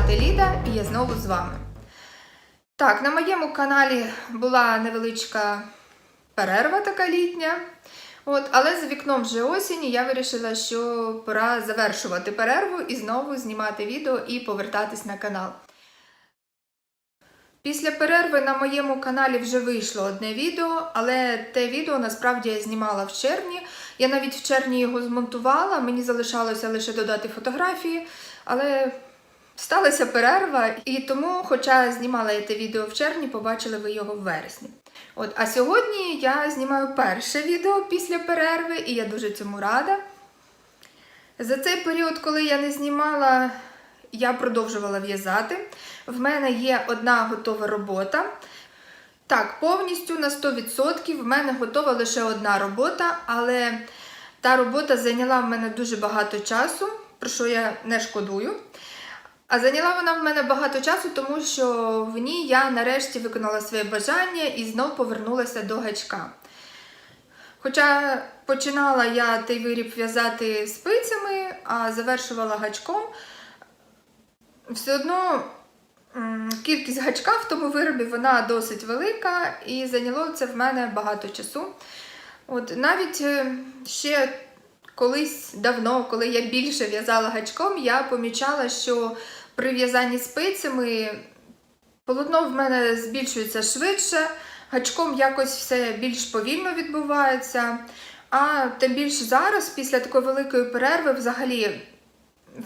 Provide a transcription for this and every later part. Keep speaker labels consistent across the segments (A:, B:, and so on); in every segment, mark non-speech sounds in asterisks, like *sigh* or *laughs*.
A: звати Ліда і я знову з вами. Так, на моєму каналі була невеличка перерва така літня. От, але за вікном вже осінь, і я вирішила, що пора завершувати перерву і знову знімати відео і повертатись на канал. Після перерви на моєму каналі вже вийшло одне відео, але те відео насправді я знімала в червні. Я навіть в червні його змонтувала, мені залишалося лише додати фотографії, але сталася перерва, і тому, хоча знімала я те відео в червні, побачили ви його в вересні. От, а сьогодні я знімаю перше відео після перерви, і я дуже цьому рада. За цей період, коли я не знімала, я продовжувала в'язати. В мене є одна готова робота. Так, повністю на 100% в мене готова лише одна робота, але та робота зайняла в мене дуже багато часу, про що я не шкодую. А зайняла вона в мене багато часу, тому що в ній я нарешті виконала своє бажання і знов повернулася до гачка. Хоча починала я той виріб в'язати спицями, а завершувала гачком, все одно кількість гачка в тому виробі вона досить велика і зайняло це в мене багато часу. От навіть е, ще колись давно, коли я більше в'язала гачком, я помічала, що при в'язанні спицями полотно в мене збільшується швидше, гачком якось все більш повільно відбувається. А тим більше зараз, після такої великої перерви, взагалі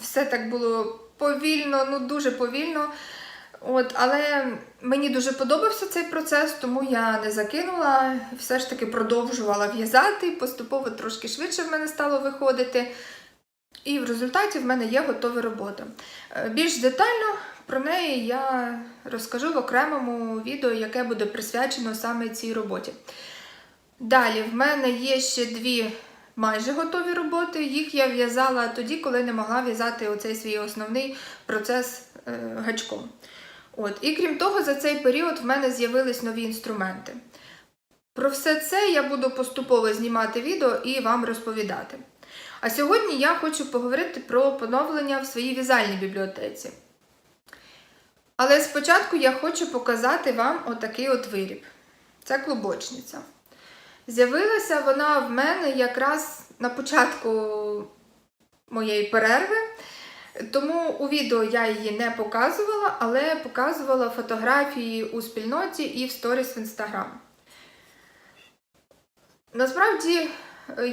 A: все так було повільно, ну дуже повільно. От, але мені дуже подобався цей процес, тому я не закинула, все ж таки продовжувала в'язати, поступово трошки швидше в мене стало виходити. І в результаті в мене є готова робота. Е, Більш детально про неї я розкажу в окремому відео, яке буде присвячено саме цій роботі. Далі, в мене є ще дві майже готові роботи. Їх я в'язала тоді, коли не могла в'язати оцей свій основний процес е, гачком. От. І крім того, за цей період в мене з'явились нові інструменти. Про все це я буду поступово знімати відео і вам розповідати. А сьогодні я хочу поговорити про поновлення в своїй в'язальній бібліотеці. Але спочатку я хочу показати вам отакий от виріб. Це клубочниця. З'явилася вона в мене якраз на початку моєї перерви. Тому у відео я її не показувала, але показувала фотографії у спільноті і в сторіс в інстаграм. Насправді,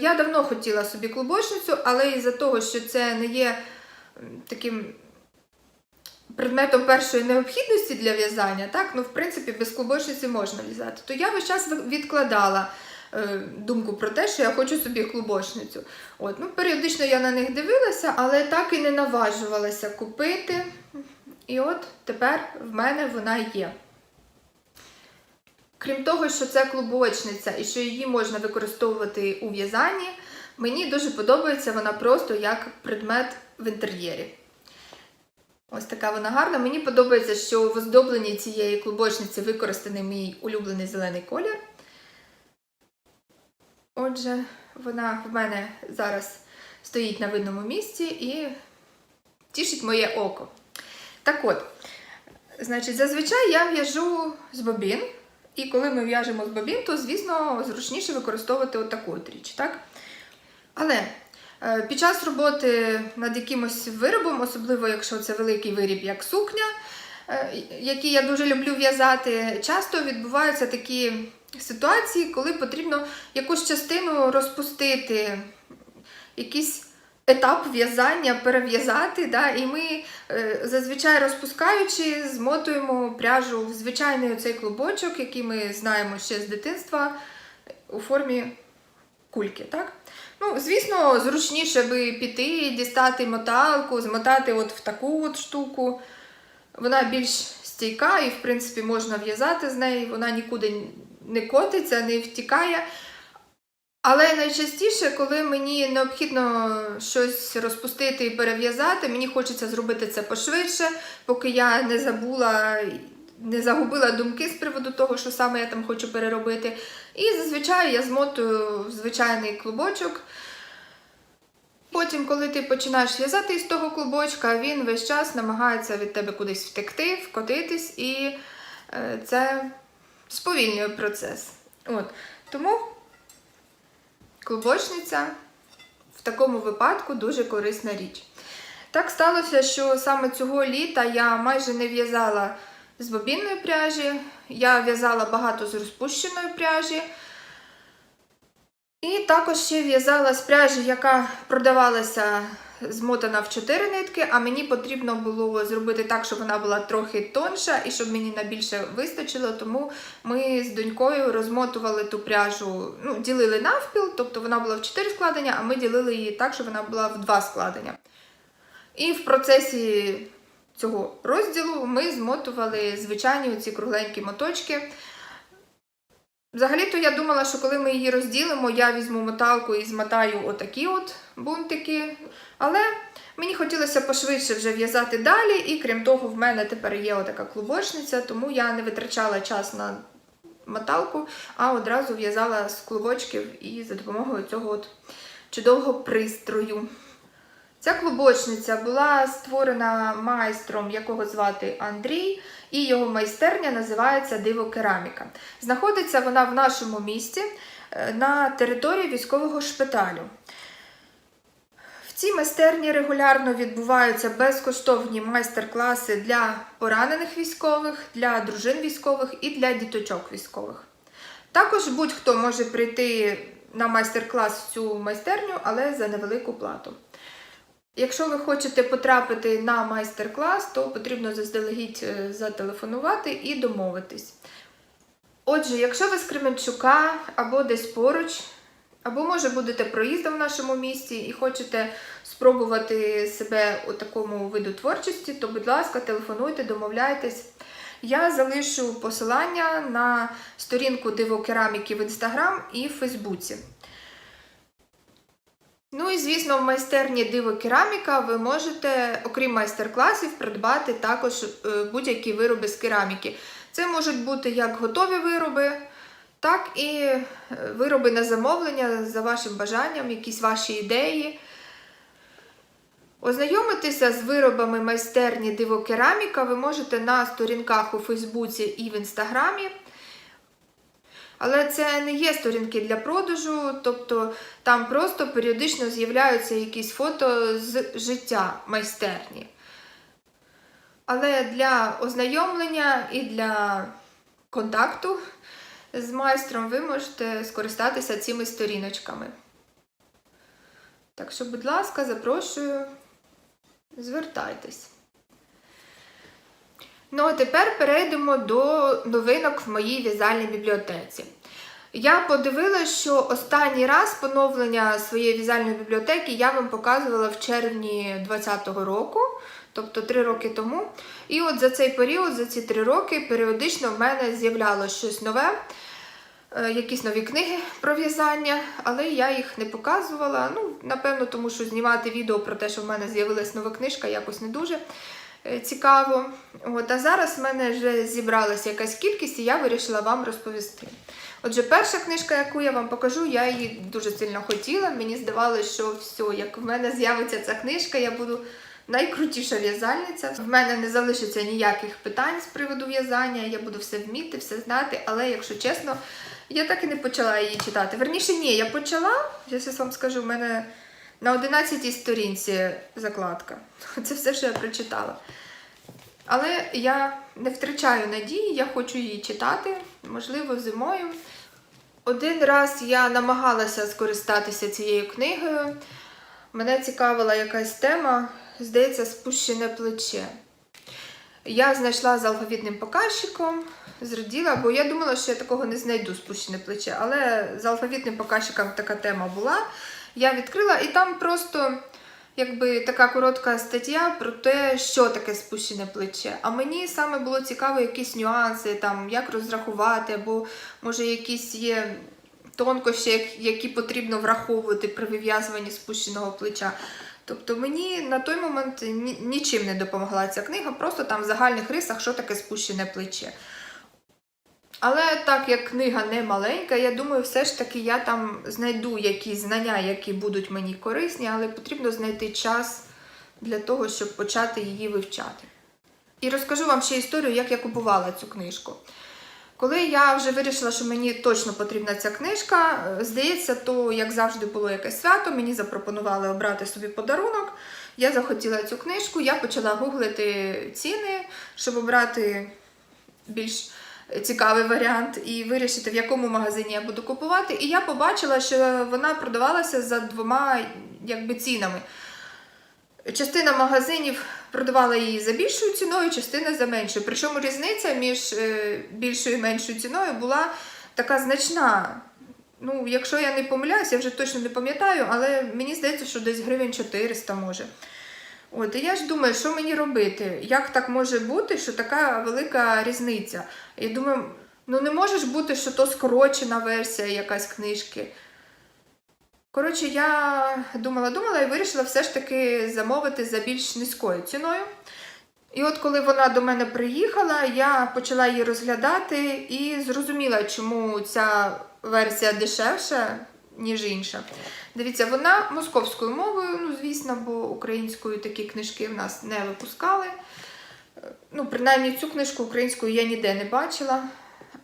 A: я давно хотіла собі клубочницю, але із-за того, що це не є таким предметом першої необхідності для в'язання, так, ну, в принципі, без клубочниці можна в'язати, то я весь час відкладала е, думку про те, що я хочу собі клубочницю. От, ну, періодично я на них дивилася, але так і не наважувалася купити. І от тепер в мене вона є. Крім того, що це клубочниця і що її можна використовувати у в'язанні, мені дуже подобається вона просто як предмет в інтер'єрі. Ось така вона гарна. Мені подобається, що в оздобленні цієї клубочниці використаний мій улюблений зелений колір. Отже, вона в мене зараз стоїть на видному місці і тішить моє око. Так от, значить, зазвичай я в'яжу з бобін, і коли ми в'яжемо з бобін, то, звісно, зручніше використовувати отаку от річ, так? Але е, під час роботи над якимось виробом, особливо якщо це великий виріб, як сукня, е, який я дуже люблю в'язати, часто відбуваються такі ситуації, коли потрібно якусь частину розпустити, якийсь етап в'язання перев'язати. Да? І ми е, зазвичай розпускаючи, змотуємо пряжу в звичайний оцей клубочок, який ми знаємо ще з дитинства у формі кульки. Так? Ну, звісно, зручніше би піти, дістати моталку, змотати от в таку от штуку. Вона більш стійка і, в принципі, можна в'язати з неї, вона нікуди не котиться, не втікає. Але найчастіше, коли мені необхідно щось розпустити і перев'язати, мені хочеться зробити це пошвидше, поки я не забула, не загубила думки з приводу того, що саме я там хочу переробити. І зазвичай я змотую в звичайний клубочок. Потім, коли ти починаєш в'язати із того клубочка, він весь час намагається від тебе кудись втекти, вкотитись, і е, це сповільнює процес. От. Тому клубочниця в такому випадку дуже корисна річ. Так сталося, що саме цього літа я майже не в'язала з бобінної пряжі, я в'язала багато з розпущеної пряжі. І також ще в'язала з пряжі, яка продавалася змотана в 4 нитки, а мені потрібно було зробити так, щоб вона була трохи тонша і щоб мені на більше вистачило. Тому ми з донькою розмотували ту пряжу, ну, ділили навпіл, тобто вона була в 4 складення, а ми ділили її так, щоб вона була в 2 складення. І в процесі цього розділу ми змотували звичайні оці кругленькі моточки. Взагалі-то я думала, що коли ми її розділимо, я візьму моталку і змотаю отакі от бунтики. Але мені хотілося пошвидше вже в'язати далі, і крім того, в мене тепер є отака клубочниця, тому я не витрачала час на моталку, а одразу в'язала з клубочків і за допомогою цього от чудового пристрою. Ця клубочниця була створена майстром, якого звати Андрій, і його майстерня називається Диво Кераміка. Знаходиться вона в нашому місті е, на території військового шпиталю. В цій майстерні регулярно відбуваються безкоштовні майстер-класи для поранених військових, для дружин військових і для діточок військових. Також будь-хто може прийти на майстер-клас цю майстерню, але за невелику плату. Якщо ви хочете потрапити на майстер-клас, то потрібно заздалегідь е, зателефонувати і домовитись. Отже, якщо ви з Кременчука або десь поруч, або може будете проїздом в нашому місті і хочете спробувати себе у такому виду творчості, то, будь ласка, телефонуйте, домовляйтесь. Я залишу посилання на сторінку Диво Кераміки в інстаграм і в Фейсбуці. Ну і звісно, в майстерні Диво Кераміка ви можете, окрім майстер-класів, придбати також е, будь-які вироби з кераміки. Це можуть бути як готові вироби, так і е, вироби на замовлення за вашим бажанням, якісь ваші ідеї. Ознайомитися з виробами майстерні Диво Кераміка ви можете на сторінках у Фейсбуці і в Інстаграмі. Але це не є сторінки для продажу, тобто там просто періодично з'являються якісь фото з життя майстерні. Але для ознайомлення і для контакту з майстром ви можете скористатися цими сторіночками. Так що, будь ласка, запрошую, звертайтесь. Ну, а тепер перейдемо до новинок в моїй в'язальній бібліотеці. Я подивилася, що останній раз поновлення своєї в'язальної бібліотеки я вам показувала в червні 2020 року, тобто 3 роки тому. І от за цей період, за ці 3 роки, періодично в мене з'являлося щось нове, е, якісь нові книги про в'язання, але я їх не показувала. Ну, напевно, тому що знімати відео про те, що в мене з'явилась нова книжка, якось не дуже цікаво. От, а зараз в мене вже зібралася якась кількість, і я вирішила вам розповісти. Отже, перша книжка, яку я вам покажу, я її дуже сильно хотіла. Мені здавалося, що все, як в мене з'явиться ця книжка, я буду найкрутіша в'язальниця. В мене не залишиться ніяких питань з приводу в'язання, я буду все вміти, все знати, але, якщо чесно, я так і не почала її читати. Верніше, ні, я почала, я зараз вам скажу, в мене на 11 сторінці закладка. *laughs* Це все, що я прочитала. Але я не втрачаю надії, я хочу її читати, можливо, зимою. Один раз я намагалася скористатися цією книгою. Мене цікавила якась тема, здається, спущене плече. Я знайшла з алфавітним показчиком, зраділа, бо я думала, що я такого не знайду спущене плече. Але з алфавітним показчиком така тема була. Я відкрила, і там просто якби така коротка стаття про те, що таке спущене плече. А мені саме було цікаво якісь нюанси, там, як розрахувати, або може якісь є тонкощі, які потрібно враховувати при вив'язуванні спущеного плеча. Тобто мені на той момент нічим не допомогла ця книга, просто там в загальних рисах, що таке спущене плече. Але так як книга не маленька, я думаю, все ж таки я там знайду якісь знання, які будуть мені корисні, але потрібно знайти час для того, щоб почати її вивчати. І розкажу вам ще історію, як я купувала цю книжку. Коли я вже вирішила, що мені точно потрібна ця книжка, е, здається, то як завжди було якесь свято, мені запропонували обрати собі подарунок. Я захотіла цю книжку, я почала гуглити ціни, щоб обрати більш цікавий варіант і вирішити, в якому магазині я буду купувати. І я побачила, що вона продавалася за двома якби, цінами. Частина магазинів продавала її за більшою ціною, частина за меншою. Причому різниця між е, більшою і меншою ціною була така значна. Ну, якщо я не помиляюсь, я вже точно не пам'ятаю, але мені здається, що десь гривень 400 може. От, і я ж думаю, що мені робити? Як так може бути, що така велика різниця? Я думаю, ну не може ж бути, що то скорочена версія якась книжки. Коротше, я думала, думала і вирішила все ж таки замовити за більш низькою ціною. І от коли вона до мене приїхала, я почала її розглядати і зрозуміла, чому ця версія дешевша, ніж інша. Дивіться, вона московською мовою, ну, звісно, бо українською такі книжки в нас не випускали. Ну, принаймні, цю книжку українською я ніде не бачила.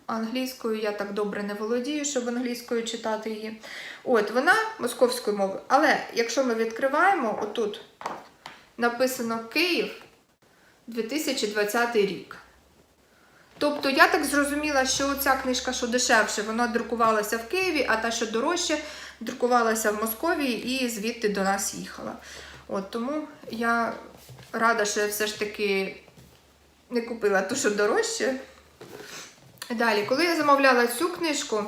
A: Англійською я так добре не володію, щоб англійською читати її. От, вона московською мовою. Але якщо ми відкриваємо, отут написано Київ 2020 рік. Тобто я так зрозуміла, що ця книжка, що дешевше, вона друкувалася в Києві, а та, що дорожче, друкувалася в Московії і звідти до нас їхала. От тому я рада, що я все ж таки не купила ту, що дорожче. Далі, коли я замовляла цю книжку,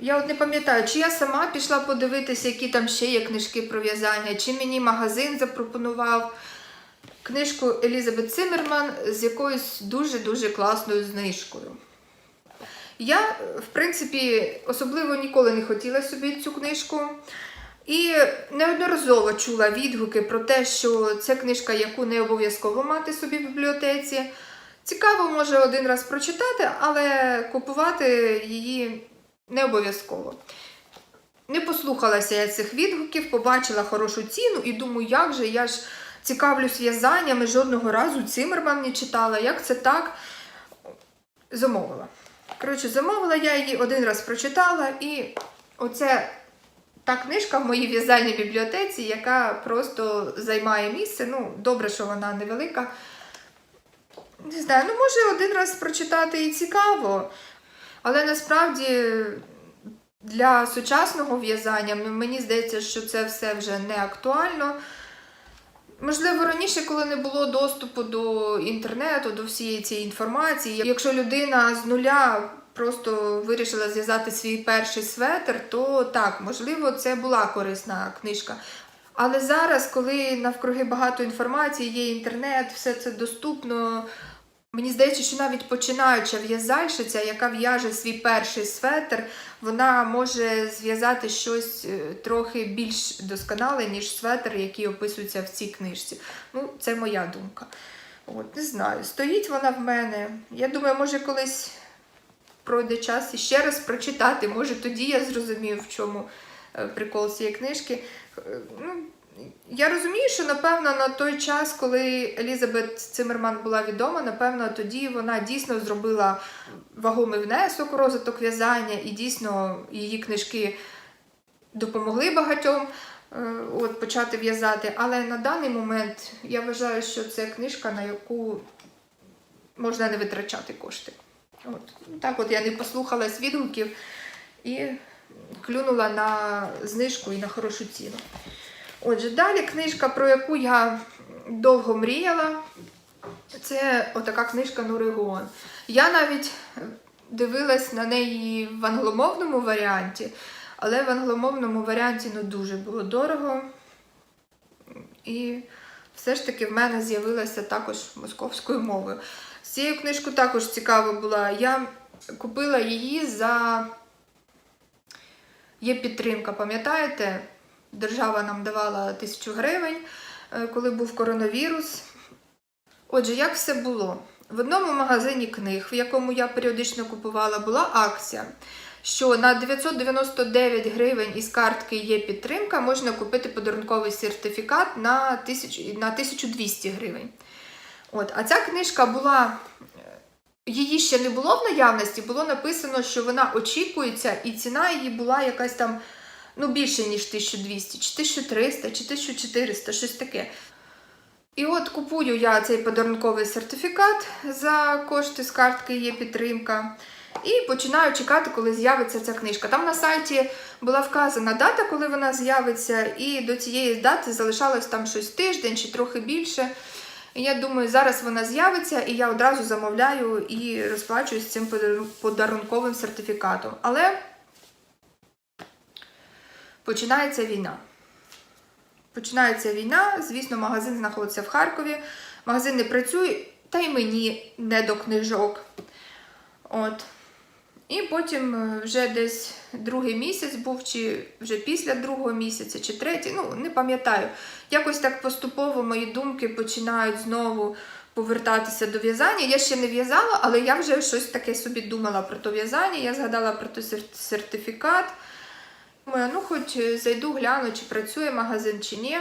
A: я от не пам'ятаю, чи я сама пішла подивитися, які там ще є книжки про в'язання, чи мені магазин запропонував книжку Елізабет Циммерман з якоюсь дуже-дуже класною знижкою. Я, в принципі, особливо ніколи не хотіла собі цю книжку. І неодноразово чула відгуки про те, що це книжка, яку не обов'язково мати собі в бібліотеці. Цікаво, може один раз прочитати, але купувати її не обов'язково. Не послухалася я цих відгуків, побачила хорошу ціну і думаю, як же я ж цікавлюсь в'язаннями, жодного разу Циммерман не читала. Як це так? Замовила. Коротше, замовила я її один раз прочитала, і оце та книжка в моїй в'язальній бібліотеці, яка просто займає місце. Ну, добре, що вона невелика. Не знаю, ну може один раз прочитати і цікаво, але насправді для сучасного в'язання мені здається, що це все вже не актуально. Можливо, раніше, коли не було доступу до інтернету, до всієї цієї інформації, якщо людина з нуля просто вирішила зв'язати свій перший светр, то так, можливо, це була корисна книжка. Але зараз, коли навкруги багато інформації, є інтернет, все це доступно. Мені здається, що навіть починаюча в'язальщиця, яка в'яже свій перший светр, вона може зв'язати щось е, трохи більш досконале, ніж светр, який описується в цій книжці. Ну, це моя думка. От, не знаю. Стоїть вона в мене. Я думаю, може колись пройде час і ще раз прочитати. Може, тоді я зрозумію, в чому е, прикол цієї книжки. Е, Ну, я розумію, що напевно на той час, коли Елізабет Циммерман була відома, напевно, тоді вона дійсно зробила вагомий внесок у розвиток в'язання, і дійсно її книжки допомогли багатьом е, от, почати в'язати. Але на даний момент я вважаю, що це книжка, на яку можна не витрачати кошти. От. Так от я не послухалась відгуків і клюнула на знижку і на хорошу ціну. Отже, далі книжка, про яку я довго мріяла, це отака книжка Нуригон. Я навіть дивилась на неї в англомовному варіанті, але в англомовному варіанті ну, дуже було дорого. І все ж таки в мене з'явилася також московською мовою. З цією книжкою також цікаво була. Я купила її за є підтримка, пам'ятаєте? Держава нам давала тисячу гривень, е, коли був коронавірус. Отже, як все було? В одному магазині книг, в якому я періодично купувала, була акція, що на 999 гривень із картки є підтримка, можна купити подарунковий сертифікат на 1000 на 1200 гривень. От, а ця книжка була. Її ще не було в наявності, було написано, що вона очікується, і ціна її була якась там ну, більше, ніж 1200, чи 1300, чи 1400, щось таке. І от купую я цей подарунковий сертифікат за кошти з картки є підтримка. І починаю чекати, коли з'явиться ця книжка. Там на сайті була вказана дата, коли вона з'явиться, і до цієї дати залишалось там щось тиждень чи трохи більше. І я думаю, зараз вона з'явиться, і я одразу замовляю і розплачуюсь цим подарунковим сертифікатом. Але починається війна. Починається війна, звісно, магазин знаходиться в Харкові. Магазин не працює, та й мені не до книжок. От. І потім е, вже десь другий місяць був, чи вже після другого місяця, чи третій, ну не пам'ятаю. Якось так поступово мої думки починають знову повертатися до в'язання. Я ще не в'язала, але я вже щось таке собі думала про то в'язання. Я згадала про той сертифікат. Думаю, ну хоч е, зайду, гляну, чи працює магазин, чи ні.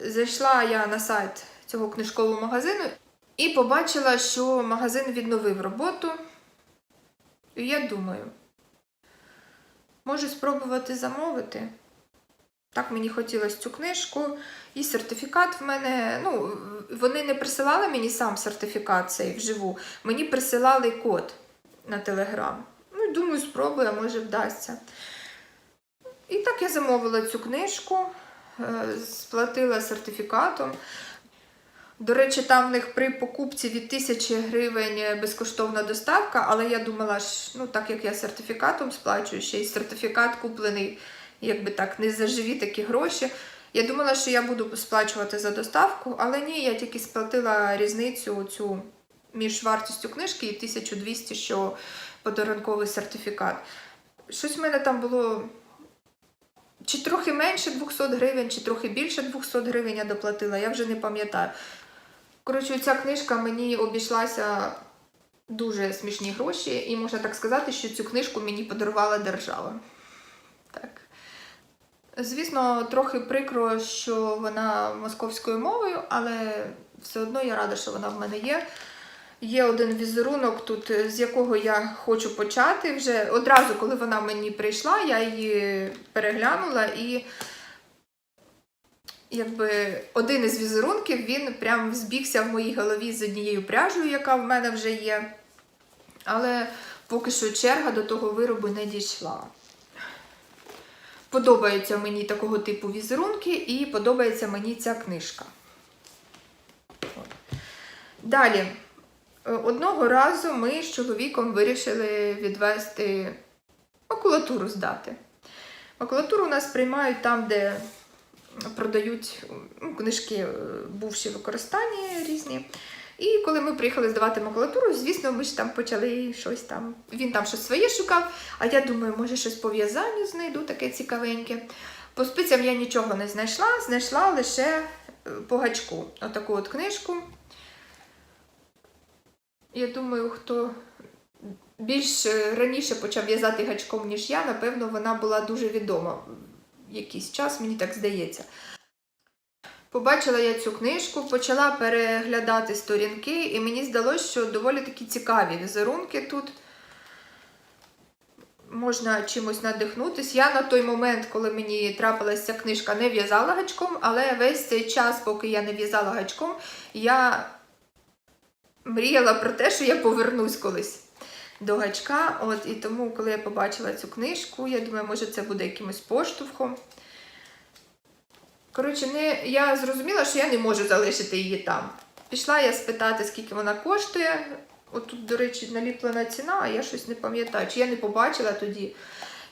A: Зайшла я на сайт цього книжкового магазину і побачила, що магазин відновив роботу. І я думаю, можу спробувати замовити. Так мені хотілося цю книжку. І сертифікат в мене. Ну, вони не присилали мені сам сертифікат цей вживу, мені присилали код на телеграм. Ну, думаю, спробую, а може вдасться. І так я замовила цю книжку, е, сплатила сертифікатом. До речі, там в них при покупці від 1000 гривень безкоштовна доставка, але я думала, ж, ну так як я сертифікатом сплачую, ще й сертифікат куплений, якби так, не за живі такі гроші. Я думала, що я буду сплачувати за доставку, але ні, я тільки сплатила різницю цю між вартістю книжки і 1200, що подарунковий сертифікат. Щось в мене там було чи трохи менше 200 гривень, чи трохи більше 200 гривень я доплатила, я вже не пам'ятаю. Коротше, ця книжка мені обійшлася дуже смішні гроші, і можна так сказати, що цю книжку мені подарувала держава. Так. Звісно, трохи прикро, що вона московською мовою, але все одно я рада, що вона в мене є. Є один візерунок тут, з якого я хочу почати. Вже одразу, коли вона мені прийшла, я її переглянула і якби один із візерунків він прям збігся в моїй голові з однією пряжею, яка в мене вже є. Але поки що черга до того виробу не дійшла. Подобаються мені такого типу візерунки і подобається мені ця книжка. Далі. Е, Одного разу ми з чоловіком вирішили відвести макулатуру здати. Макулатуру у нас приймають там, де продають ну, книжки, е, бувші використання різні. І коли ми приїхали здавати макулатуру, звісно, ми ж там почали щось там. Він там щось своє шукав, а я думаю, може щось по в'язанню знайду таке цікавеньке. По спицям я нічого не знайшла, знайшла лише е, по гачку. Отаку от книжку. Я думаю, хто більш е, раніше почав в'язати гачком, ніж я, напевно, вона була дуже відома якийсь час, мені так здається. Побачила я цю книжку, почала переглядати сторінки, і мені здалося, що доволі такі цікаві візерунки тут. Можна чимось надихнутись. Я на той момент, коли мені трапилася ця книжка, не в'язала гачком, але весь цей час, поки я не в'язала гачком, я мріяла про те, що я повернусь колись до гачка. От, і тому, коли я побачила цю книжку, я думаю, може це буде якимось поштовхом. Коротше, не, я зрозуміла, що я не можу залишити її там. Пішла я спитати, скільки вона коштує. От тут, до речі, наліплена ціна, а я щось не пам'ятаю, чи я не побачила тоді.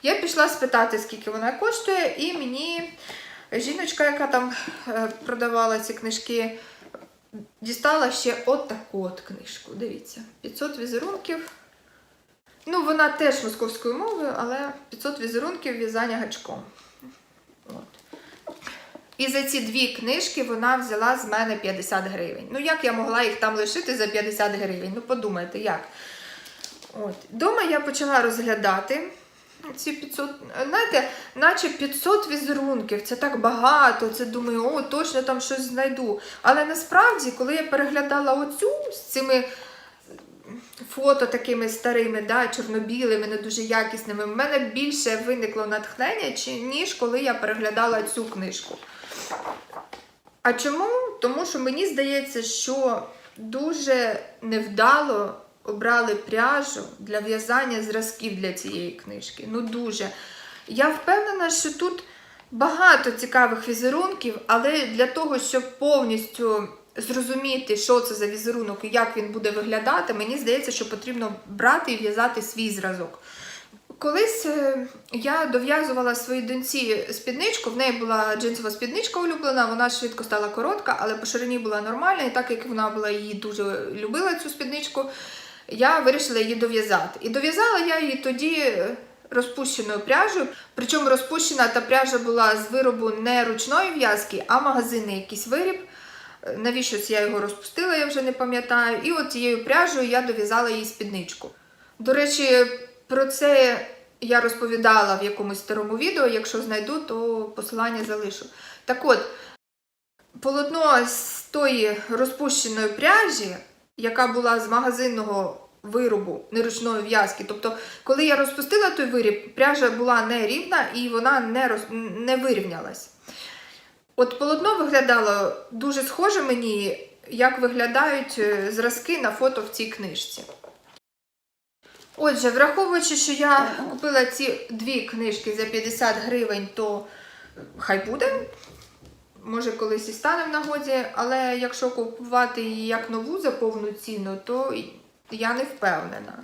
A: Я пішла спитати, скільки вона коштує, і мені жіночка, яка там е, продавала ці книжки, дістала ще от таку от книжку. Дивіться, 500 візерунків. Ну, вона теж московською мовою, але 500 візерунків в'язання гачком. От. І за ці дві книжки вона взяла з мене 50 гривень. Ну як я могла їх там лишити за 50 гривень? Ну подумайте, як. От. Дома я почала розглядати ці 500, знаєте, наче 500 візерунків, це так багато. Це думаю, о, точно там щось знайду. Але насправді, коли я переглядала оцю з цими фото такими старими, да, чорно-білими, не дуже якісними, в мене більше виникло натхнення, ніж коли я переглядала цю книжку. А чому? Тому що мені здається, що дуже невдало обрали пряжу для в'язання зразків для цієї книжки. Ну дуже. Я впевнена, що тут багато цікавих візерунків, але для того, щоб повністю зрозуміти, що це за візерунок і як він буде виглядати, мені здається, що потрібно брати і в'язати свій зразок. Колись е, я дов'язувала своїй доньці спідничку, в неї була джинсова спідничка улюблена, вона швидко стала коротка, але по ширині була нормальна, і так як вона була її дуже любила цю спідничку, я вирішила її дов'язати. І дов'язала я її тоді е, розпущеною пряжею. Причому розпущена та пряжа була з виробу не ручної в'язки, а магазинний якийсь виріб. Е, Навіщось я його розпустила, я вже не пам'ятаю. І от цією пряжею я дов'язала їй спідничку. До речі, про це я розповідала в якомусь старому відео. Якщо знайду, то посилання залишу. Так от, полотно з тої розпущеної пряжі, яка була з магазинного виробу неручної в'язки. Тобто, коли я розпустила той виріб, пряжа була не рівна і вона не, роз... не вирівнялась. От полотно виглядало дуже схоже мені, як виглядають е, зразки на фото в цій книжці. Отже, враховуючи, що я купила ці дві книжки за 50 гривень, то хай буде. Може, колись і стане в нагоді, але якщо купувати її як нову за повну ціну, то я не впевнена.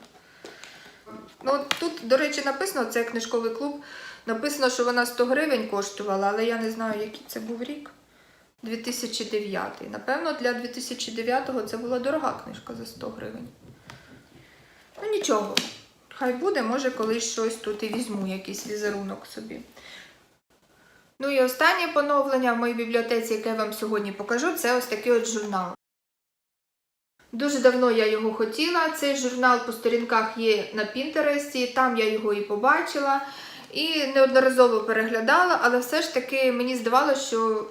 A: Ну, тут, до речі, написано, це книжковий клуб. Написано, що вона 100 гривень коштувала, але я не знаю, який це був рік. 2009. Напевно, для 2009-го це була дорога книжка за 100 гривень. Ну нічого, хай буде, може колись щось тут і візьму, якийсь візерунок собі. Ну і останнє поновлення в моїй бібліотеці, яке я вам сьогодні покажу, це ось такий от журнал. Дуже давно я його хотіла. Цей журнал по сторінках є на Пінтересті, там я його і побачила. І неодноразово переглядала, але все ж таки мені здавалося, що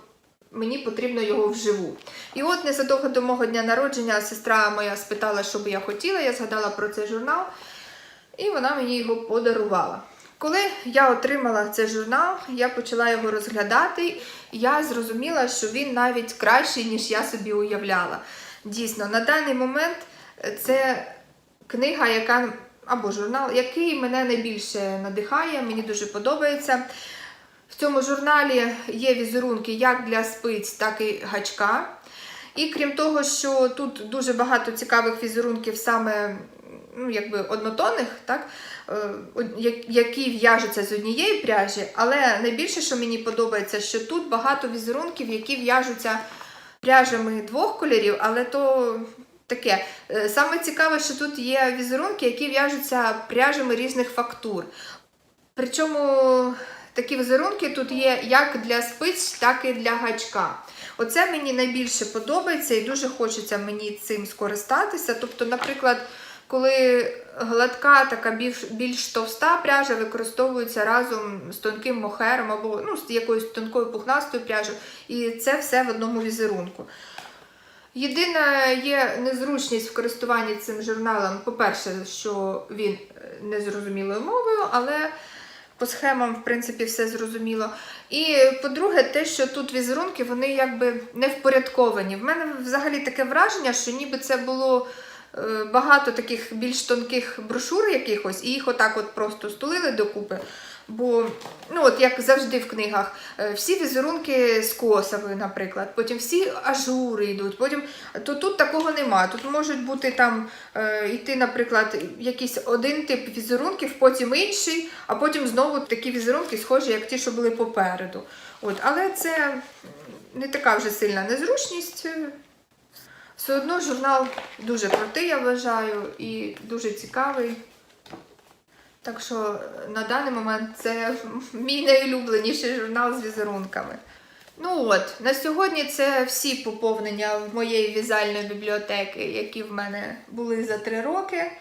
A: мені потрібно його вживу. І от незадовго до мого дня народження сестра моя спитала, що би я хотіла, я згадала про цей журнал, і вона мені його подарувала. Коли я отримала цей журнал, я почала його розглядати, і я зрозуміла, що він навіть кращий, ніж я собі уявляла. Дійсно, на даний момент е, це книга, яка або журнал, який мене найбільше надихає, мені дуже подобається. В цьому журналі є візерунки як для спиць, так і гачка. І крім того, що тут дуже багато цікавих візерунків саме ну, якби однотонних, так, е, які в'яжуться з однієї пряжі, але найбільше, що мені подобається, що тут багато візерунків, які в'яжуться пряжами двох кольорів, але то таке. Е, Саме цікаве, що тут є візерунки, які в'яжуться пряжами різних фактур. Причому такі візерунки тут є як для спиць, так і для гачка. Оце мені найбільше подобається і дуже хочеться мені цим скористатися. Тобто, наприклад, коли гладка, така більш, більш товста пряжа використовується разом з тонким мохером або ну, з якоюсь тонкою пухнастою пряжею, і це все в одному візерунку. Єдина є незручність в користуванні цим журналом. По-перше, що він е, незрозумілою мовою, але по схемам, в принципі, все зрозуміло. І по-друге, те, що тут візерунки, вони якби не впорядковані. В мене взагалі таке враження, що ніби це було багато таких більш тонких брошур якихось, і їх отак от просто стулили докупи. Бо, ну от як завжди в книгах, е, всі візерунки з косами, наприклад, потім всі ажури йдуть, потім то тут такого нема. Тут можуть бути там е, йти, наприклад, якийсь один тип візерунків, потім інший, а потім знову такі візерунки, схожі, як ті, що були попереду. От, але це не така вже сильна незручність. Все одно журнал дуже крутий, я вважаю, і дуже цікавий. Так що на даний момент це *laughs* мій найулюбленіший журнал з візерунками. Ну от, на сьогодні це всі поповнення в моєї в'язальної бібліотеки, які в мене були за три роки.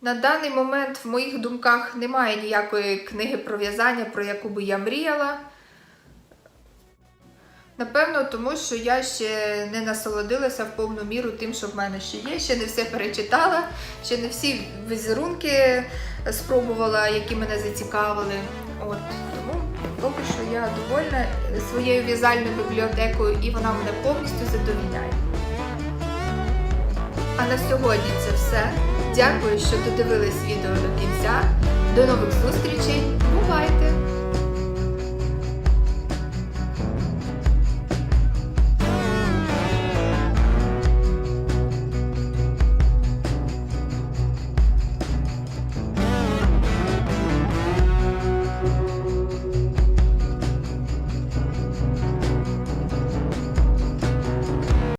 A: На даний момент в моїх думках немає ніякої книги про в'язання, про яку би я мріяла. Напевно, тому що я ще не насолодилася в повну міру тим, що в мене ще є. Ще не все перечитала, ще не всі візерунки спробувала, які мене зацікавили. От тому поки що я довольна своєю в'язальною бібліотекою, і вона мене повністю задовільняє. А на сьогодні це все. Дякую, що додивились відео до кінця. До нових зустрічей.